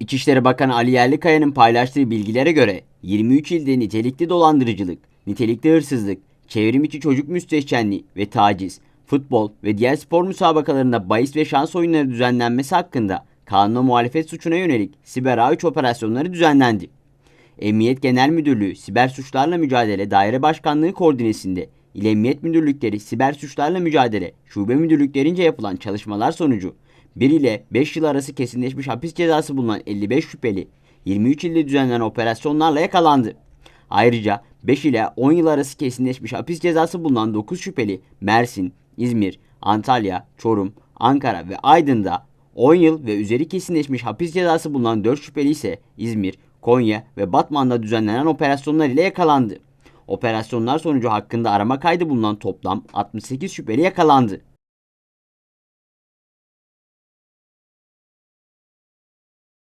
İçişleri Bakanı Ali Yerlikaya'nın paylaştığı bilgilere göre 23 ilde nitelikli dolandırıcılık, nitelikli hırsızlık, çevrim içi çocuk müstehcenliği ve taciz, futbol ve diğer spor müsabakalarında bahis ve şans oyunları düzenlenmesi hakkında kanuna muhalefet suçuna yönelik siber A3 operasyonları düzenlendi. Emniyet Genel Müdürlüğü Siber Suçlarla Mücadele Daire Başkanlığı koordinesinde İl Emniyet Müdürlükleri Siber Suçlarla Mücadele Şube Müdürlüklerince yapılan çalışmalar sonucu 1 ile 5 yıl arası kesinleşmiş hapis cezası bulunan 55 şüpheli 23 ilde düzenlenen operasyonlarla yakalandı. Ayrıca 5 ile 10 yıl arası kesinleşmiş hapis cezası bulunan 9 şüpheli Mersin, İzmir, Antalya, Çorum, Ankara ve Aydın'da 10 yıl ve üzeri kesinleşmiş hapis cezası bulunan 4 şüpheli ise İzmir, Konya ve Batman'da düzenlenen operasyonlar ile yakalandı. Operasyonlar sonucu hakkında arama kaydı bulunan toplam 68 şüpheli yakalandı.